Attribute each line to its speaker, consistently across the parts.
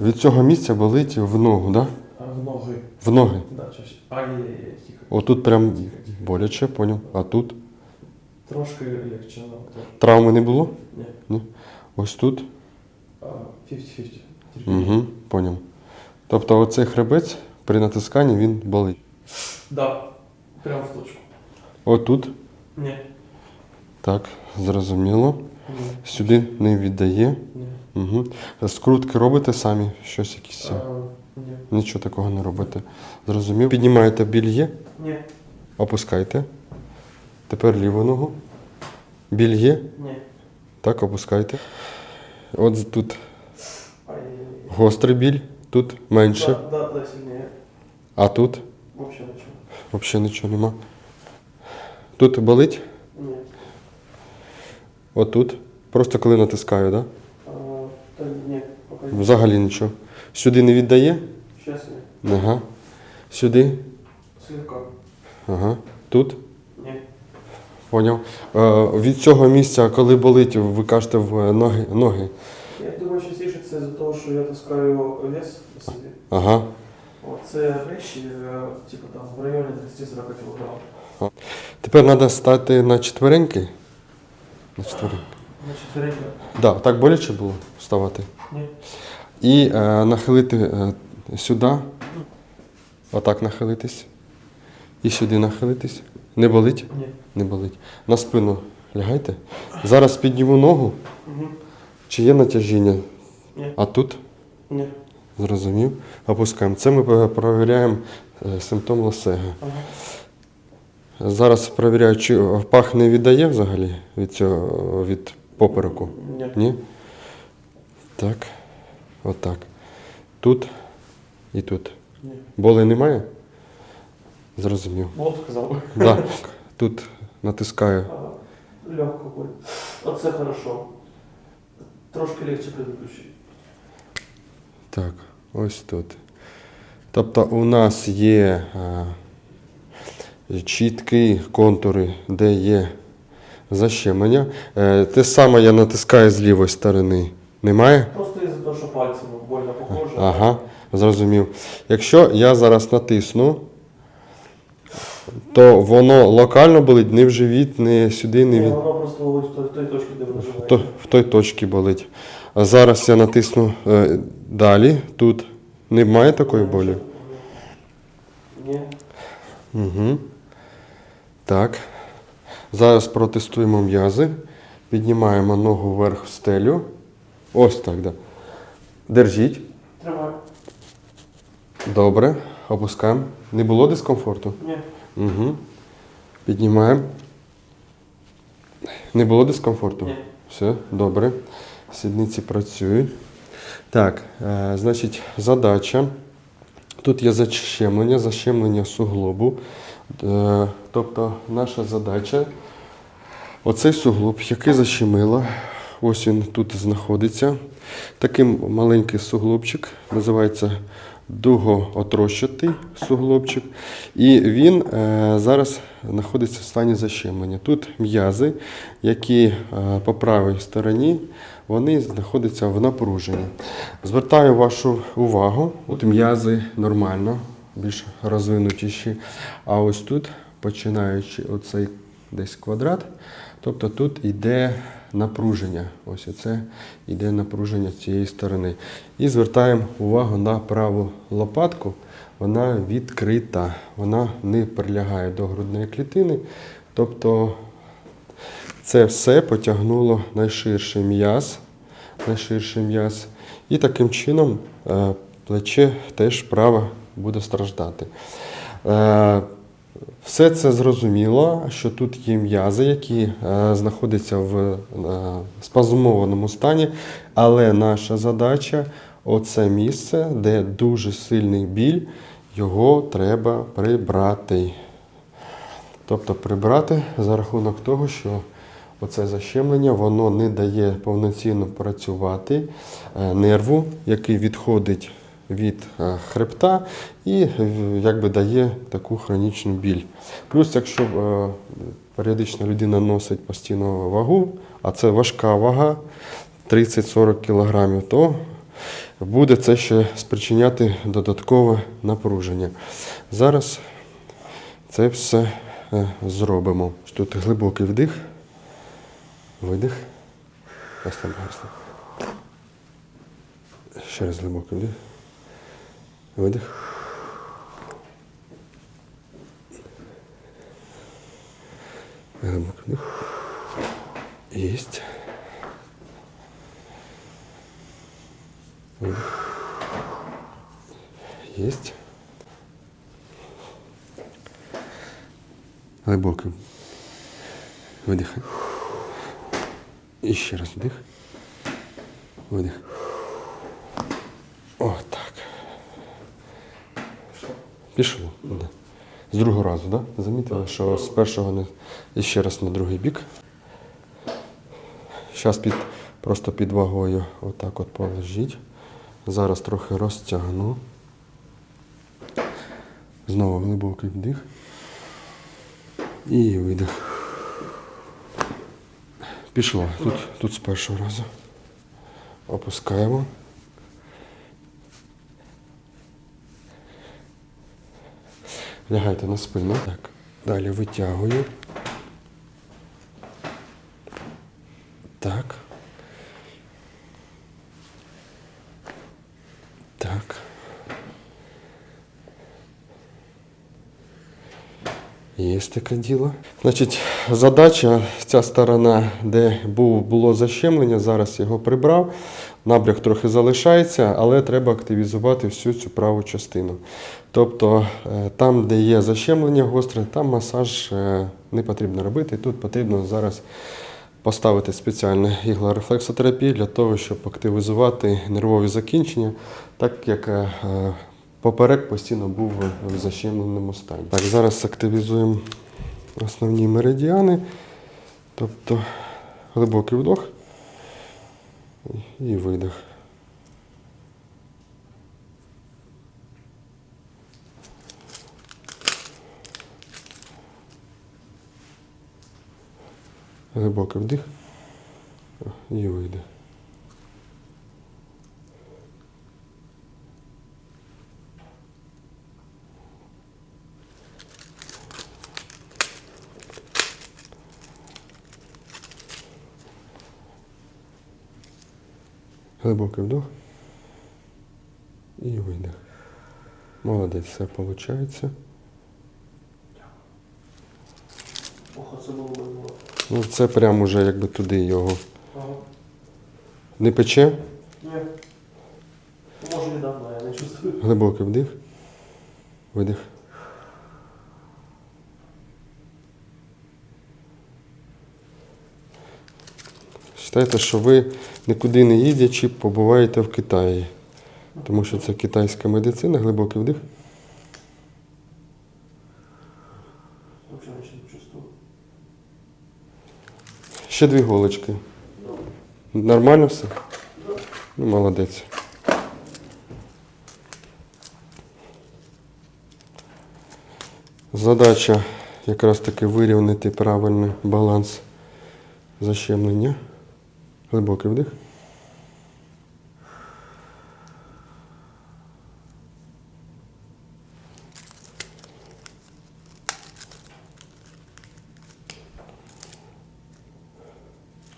Speaker 1: Від цього місця болить в ногу, да?
Speaker 2: А в ноги.
Speaker 1: В ноги.
Speaker 2: Да, чаще. Ай-яй-яй.
Speaker 1: Отут прям боляче, поняв. А тут
Speaker 2: Трошки легче, но
Speaker 1: травми не було?
Speaker 2: Ні.
Speaker 1: Ось тут.
Speaker 2: 50-50.
Speaker 1: Угу, поняв. Тобто оцей хребець при натисканні він болить.
Speaker 2: Да. Прямо в точку.
Speaker 1: Отут.
Speaker 2: Ні.
Speaker 1: Так, зрозуміло.
Speaker 2: Ні.
Speaker 1: Сюди не віддає. Угу. Скрутки робите самі, щось якісь.
Speaker 2: А, ні.
Speaker 1: Нічого такого не робите. Зрозумів. Піднімаєте біль є,
Speaker 2: Ні.
Speaker 1: опускайте. Тепер ліву ногу. Біль є,
Speaker 2: Ні.
Speaker 1: так, опускайте. От тут гострий біль, тут менше,
Speaker 2: Да, да, да, сильнее.
Speaker 1: а тут
Speaker 2: Вообще ничего.
Speaker 1: взагалі нічого нема. Тут болить,
Speaker 2: Ні.
Speaker 1: отут. Просто коли натискаю, так?
Speaker 2: А, та ні.
Speaker 1: Взагалі нічого. Сюди не віддає?
Speaker 2: Щас ні.
Speaker 1: Ага. Сюди?
Speaker 2: Слегка.
Speaker 1: Ага. Тут?
Speaker 2: Ні.
Speaker 1: Поняв. Е, від цього місця, коли болить, ви кажете в ноги. ноги.
Speaker 2: Я думаю, частіше це з-за того, що я таскаю вес на собі.
Speaker 1: Ага.
Speaker 2: От це речі, е, типу там в районі 30-40 кг.
Speaker 1: Тепер треба стати на четвереньки. На четвереньки.
Speaker 2: Значить, середньо.
Speaker 1: Да, так боляче було вставати.
Speaker 2: Ні.
Speaker 1: І е, нахилити е, сюди. Отак нахилитись. І сюди нахилитись. Не болить?
Speaker 2: Ні.
Speaker 1: Не болить. На спину лягайте. Зараз підніму ногу.
Speaker 2: Угу.
Speaker 1: Чи є натяжіння?
Speaker 2: Ні.
Speaker 1: А тут?
Speaker 2: Ні.
Speaker 1: Зрозумів. Опускаємо. Це ми перевіряємо е, симптом лосега.
Speaker 2: Ага.
Speaker 1: Зараз перевіряю, чи пах не віддає взагалі від цього від попереку.
Speaker 2: Ні.
Speaker 1: Ні? Так. Отак. Тут і тут.
Speaker 2: Ні.
Speaker 1: Боли немає? Зрозумів.
Speaker 2: Вот сказав.
Speaker 1: Да. Тут натискаю.
Speaker 2: Легко боль. Оце хорошо. Трошки легче предыдущий.
Speaker 1: Так, ось тут. Тобто у нас є а, чіткі контури, де є защемлення. Е, те саме я натискаю з лівої сторони. Немає?
Speaker 2: Просто із-за того, що пальцем больно похоже.
Speaker 1: Ага, зрозумів. Якщо я зараз натисну, то воно локально болить не в живіт, не сюди, не від.
Speaker 2: воно просто болить в той, в той точці, де воно живе.
Speaker 1: То, в той точці болить. А зараз я натисну е, далі. Тут немає такої болі.
Speaker 2: Ні.
Speaker 1: Угу. Так. Зараз протестуємо м'язи. Піднімаємо ногу вверх в стелю. Ось так, да. Держіть.
Speaker 2: Тримаю.
Speaker 1: Добре. Опускаємо. Не було дискомфорту?
Speaker 2: Ні.
Speaker 1: Угу. Піднімаємо. Не було дискомфорту?
Speaker 2: Ні.
Speaker 1: Все, добре. Сідниці працюють. Так, е, значить, задача. Тут є защемлення, защемлення суглобу. Е, тобто наша задача. Оцей суглоб, який защемило, ось він тут знаходиться. Такий маленький суглобчик, називається дугоотрощатий суглобчик. І він е, зараз знаходиться в стані защемлення. Тут м'язи, які е, по правій стороні, вони знаходяться в напруженні. Звертаю вашу увагу, от м'язи нормально, більш розвинутіші. А ось тут, починаючи оцей десь квадрат, тобто тут йде напруження. Ось це йде напруження цієї сторони. І звертаємо увагу на праву лопатку. Вона відкрита, вона не прилягає до грудної клітини. Тобто це все потягнуло найширший м'яз, найширший м'яз. І таким чином е, плече теж праве буде страждати. Все це зрозуміло, що тут є м'язи, які е, знаходяться в е, спазмованому стані, але наша задача оце місце, де дуже сильний біль, його треба прибрати. Тобто прибрати за рахунок того, що оце защемлення воно не дає повноцінно працювати е, нерву, який відходить від е, хребта і е, якби дає таку хронічну біль. Плюс, якщо е, періодично людина носить постійно вагу, а це важка вага 30-40 кг, то буде це ще спричиняти додаткове напруження. Зараз це все зробимо. Тут глибокий вдих, видих. Ще раз глибокий вдих. Видих. Глибокий вдих. Есть. Выдох. Есть. Глибокий. Видих. І ще раз вдих. Видих. О, так. Пішло. Да. З другого разу? Да? Замітили, що з першого не. І ще раз на другий бік. Зараз під, просто під вагою отак от положіть. Зараз трохи розтягну. Знову глибокий вдих. І видих. Пішло. Тут, тут з першого разу. Опускаємо. Лягайте на спину. Так. Далі витягую. Так. Так. Є таке. Значить, задача, ця сторона, де був, було защемлення, зараз його прибрав. Набряг трохи залишається, але треба активізувати всю цю праву частину. Тобто е, там, де є защемлення гостре, там масаж е, не потрібно робити. Тут потрібно зараз поставити спеціальну іглорефлексотерапію для того, щоб активізувати нервові закінчення, так як е, поперек постійно був в- защемленому стані. Так, зараз активізуємо основні меридіани, тобто глибокий вдох і видих. Глибокий вдих і видих. Глибокий вдох і видих. Молодець, все виходить. Ну, це прямо уже якби туди його.
Speaker 2: Ага.
Speaker 1: Не пече,
Speaker 2: Ні. Може недавно, я не чувствую.
Speaker 1: глибокий вдих, видих. Вважайте, що ви нікуди не їдячи, побуваєте в Китаї. Тому що це китайська медицина, глибокий вдих. Ще дві голочки. Нормально все? Ну, молодець. Задача якраз таки вирівнити правильний баланс защемлення. Глибокий вдих.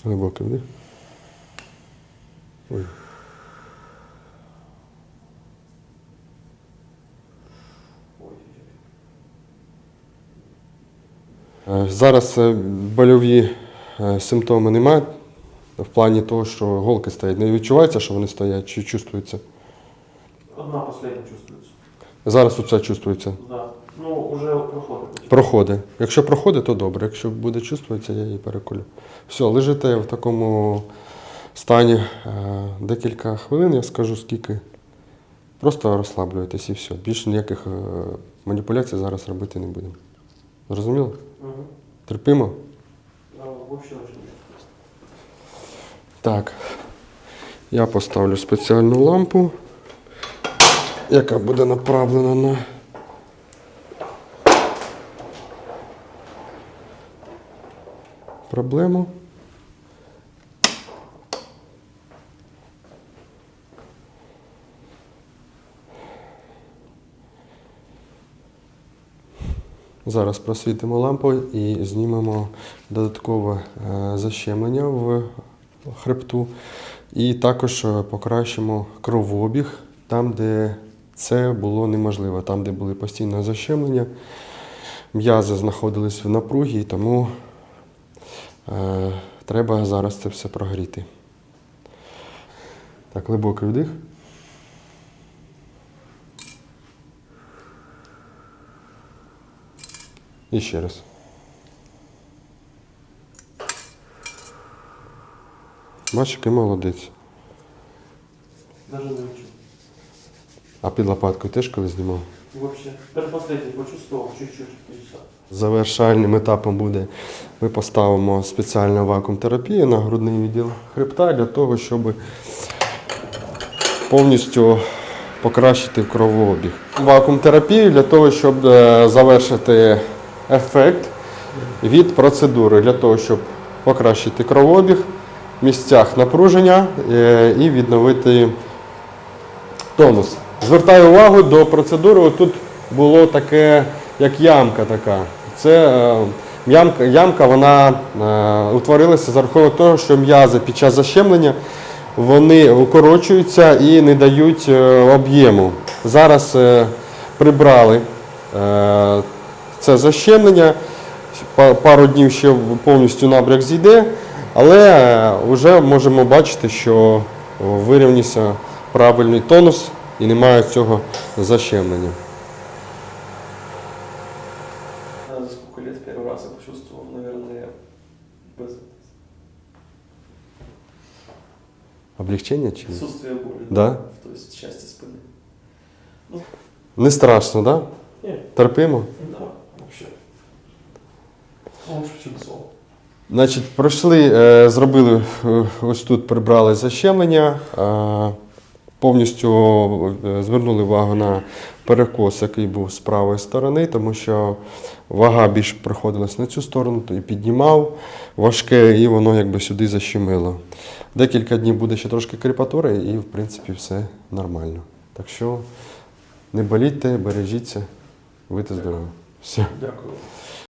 Speaker 1: Глибокий вдих. Ой. Е, Зараз е, больові е, симптоми немає. В плані того, що голки стоять. Не відчувається, що вони стоять, чи чувствується?
Speaker 2: Одна последня чувствується.
Speaker 1: Зараз оце чувствується.
Speaker 2: Да. Ну, уже проходить.
Speaker 1: Проходить. Якщо проходить, то добре. Якщо буде чувствуватися, я її переколю. Все, лежите в такому стані е, декілька хвилин, я скажу скільки. Просто розслаблюєтесь і все. Більше ніяких е, маніпуляцій зараз робити не будемо. Зрозуміло?
Speaker 2: Угу.
Speaker 1: Терпимо?
Speaker 2: Да, очень.
Speaker 1: Так, я поставлю спеціальну лампу, яка буде направлена на проблему. Зараз просвітимо лампу і знімемо додаткове е, защемлення в хребту. І також е, покращимо кровообіг там, де це було неможливо, там, де були постійне защемлення. М'язи знаходились в напругі, тому е, треба зараз це все прогріти. Так, глибокий вдих. І ще раз. Бачиш, який молодець.
Speaker 2: Даже не учу.
Speaker 1: А під лопаткою теж коли знімав?
Speaker 2: Вообще. Предпоследний почувствовал чуть-чуть.
Speaker 1: Завершальним етапом буде, ми поставимо спеціальну вакуум-терапію на грудний відділ хребта для того, щоб повністю покращити кровообіг. Вакуум-терапію для того, щоб е, завершити ефект від процедури, для того, щоб покращити кровообіг місцях напруження е, і відновити тонус. Звертаю увагу до процедури. Отут було таке, як ямка така. Це е, ямка, ямка вона е, утворилася за рахунок того, що м'язи під час защемлення вони укорочуються і не дають об'єму. Зараз прибрали це защемлення. Пару днів ще повністю набряк зійде, але вже можемо бачити, що вирівнявся правильний тонус і немає цього защемлення.
Speaker 2: За сколько лет первый раз я почувствовал, наверное, без
Speaker 1: Облегчення чи ні?
Speaker 2: отсутствия боли.
Speaker 1: Да?
Speaker 2: То есть части спины.
Speaker 1: Не страшно, так? Да?
Speaker 2: Нет,
Speaker 1: Терпимо?
Speaker 2: да, вообще. Лучше, чем сон.
Speaker 1: Значить, пройшли, е, зробили е, ось тут прибрали защемлення, е, повністю звернули увагу на перекос, який був з правої сторони, тому що вага більш приходилась на цю сторону, то і піднімав важке, і воно якби сюди защемило. Декілька днів буде ще трошки кріпатури, і в принципі все нормально. Так що не боліть, бережіться, будьте здорові. Все.
Speaker 2: Дякую.